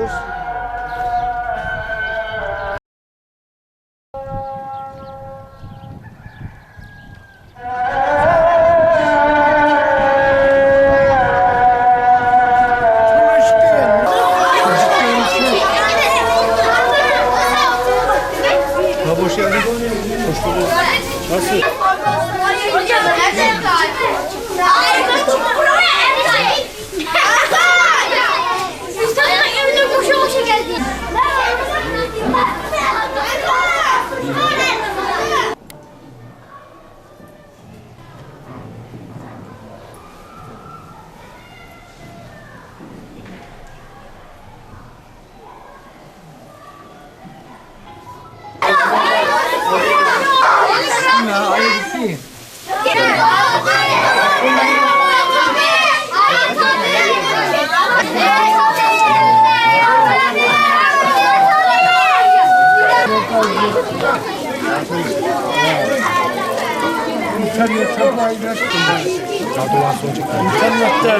Ne İnternette.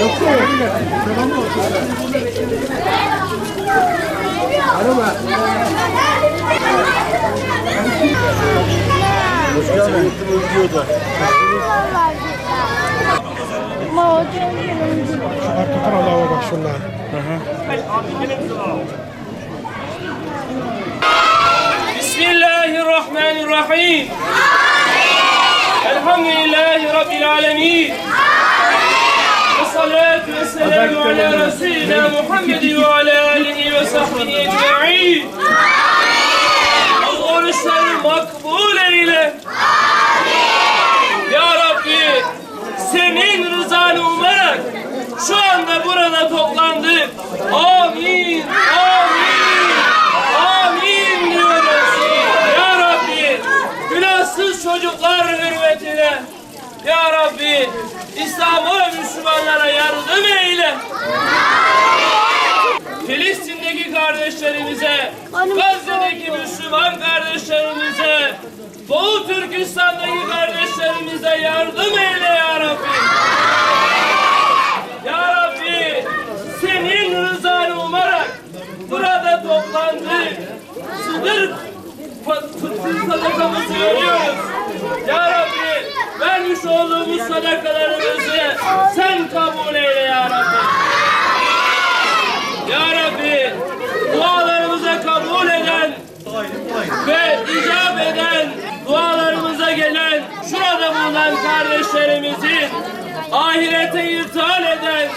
Hoş geldin. Videoda. Arka Allah'a bak şunlar. بسم الله الرحمن الرحيم الحمد لله رب العالمين والصلاة والسلام على رسولنا محمد وعلى آله وصحبه أجمعين Oruçları makbul Burada toplandık. Amin, amin, amin diyoruz. Ya Rabbi günahsız çocuklar hürmetine Ya Rabbi İslam'a ve Müslümanlara yardım eyle. Filistin'deki kardeşlerimize, Gazze'deki Müslüman kardeşlerimize, Doğu Türkistan'daki kardeşlerimize yardım eyle ya Rabbi. Ya Rabbi, senin rızanı umarak toplandık. Sınır fıtır sadakamızı veriyoruz. Ya Rabbi, vermiş olduğumuz sadakalarımızı sen kabul eyle ya Rabbi. Ya Rabbi dualarımıza kabul eden ve icap eden dualarımıza gelen şurada bulunan kardeşlerimizin ahirete irtihal eden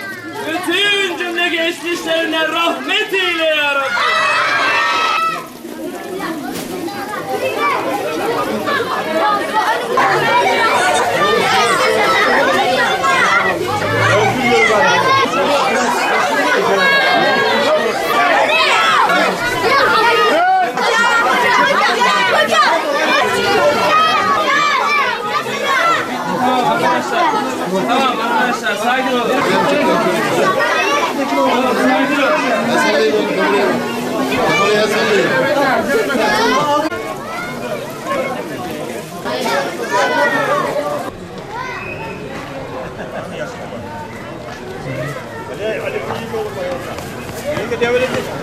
bütün cümle geçmişlerine rahmet eyle ya Rabbi. Tamam arkadaşlar. Sakin olun. Look at the evidence.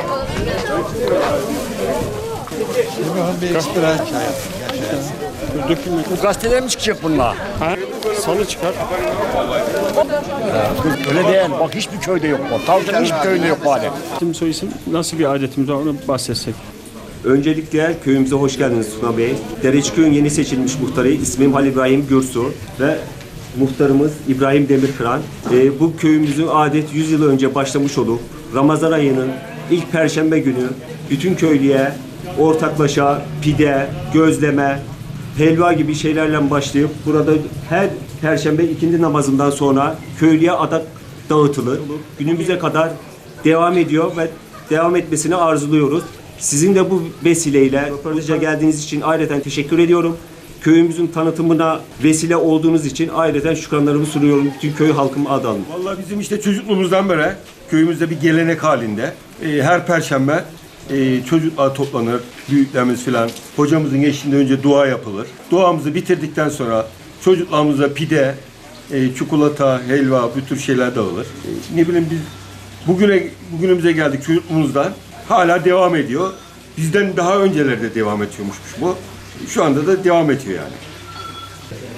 Dökülme. Gazeteler mi çıkacak bununla? Ha? Salı çıkar. Öyle değil. Bak hiçbir köyde yok bu. Tavşanın hiçbir köyünde yok bu adet. Şimdi soy isim nasıl bir adetimiz var onu bahsetsek. Öncelikle köyümüze hoş geldiniz Tuna Bey. Dereçköy'ün yeni seçilmiş muhtarı ismim Halil İbrahim Gürsu ve muhtarımız İbrahim Demirkıran. Ee, bu köyümüzün adet 100 yıl önce başlamış olup Ramazan ayının ilk perşembe günü bütün köylüye ortaklaşa pide, gözleme, helva gibi şeylerle başlayıp burada her perşembe ikindi namazından sonra köylüye adak dağıtılır. Günümüze kadar devam ediyor ve devam etmesini arzuluyoruz. Sizin de bu vesileyle röportaja geldiğiniz için ayrıca teşekkür ediyorum. Köyümüzün tanıtımına vesile olduğunuz için ayrıca şükranlarımı sunuyorum bütün köy halkım adına. Vallahi bizim işte çocukluğumuzdan beri köyümüzde bir gelenek halinde e, her perşembe e, çocuklar toplanır, büyüklerimiz filan. Hocamızın eşliğinde önce dua yapılır. Duamızı bitirdikten sonra çocuklarımıza pide, e, çikolata, helva bu tür şeyler dağılır. E, ne bileyim biz bugüne bugünümüze geldik çocukluğumuzdan hala devam ediyor. Bizden daha öncelerde devam ediyormuşmuş bu. Şu anda da devam ediyor yani.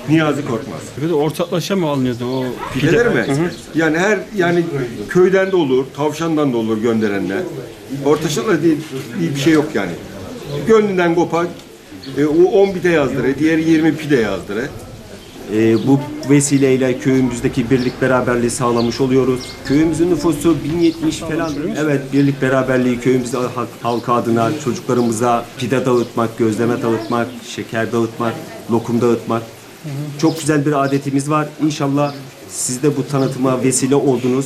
Niyazi Korkmaz. Bir de ortaklaşa mı alınıyordu o? Pideler mi? Yani her yani köyden de olur, tavşandan da olur gönderenler. Ortaşanla değil, değil bir şey yok yani. Gönlünden kopar. E, o 10 pide yazdırır, diğeri 20 pide yazdırır. Ee, bu vesileyle köyümüzdeki birlik beraberliği sağlamış oluyoruz. Köyümüzün nüfusu 1070 falan. Evet birlik beraberliği köyümüzde halk- halka adına çocuklarımıza pide dağıtmak, gözleme dağıtmak, şeker dağıtmak, lokum dağıtmak. Çok güzel bir adetimiz var. İnşallah siz de bu tanıtıma vesile oldunuz.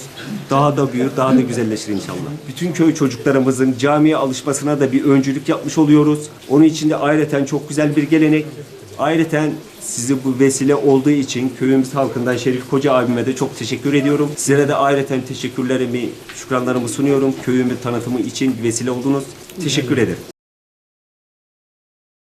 Daha da büyür, daha da güzelleşir inşallah. Bütün köy çocuklarımızın camiye alışmasına da bir öncülük yapmış oluyoruz. Onun için de ayrıca çok güzel bir gelenek. Ayrıca sizi bu vesile olduğu için köyümüz halkından Şerif Koca abime de çok teşekkür ediyorum. Sizlere de ayrıca teşekkürlerimi, şükranlarımı sunuyorum. Köyümün tanıtımı için vesile oldunuz. Teşekkür ederim.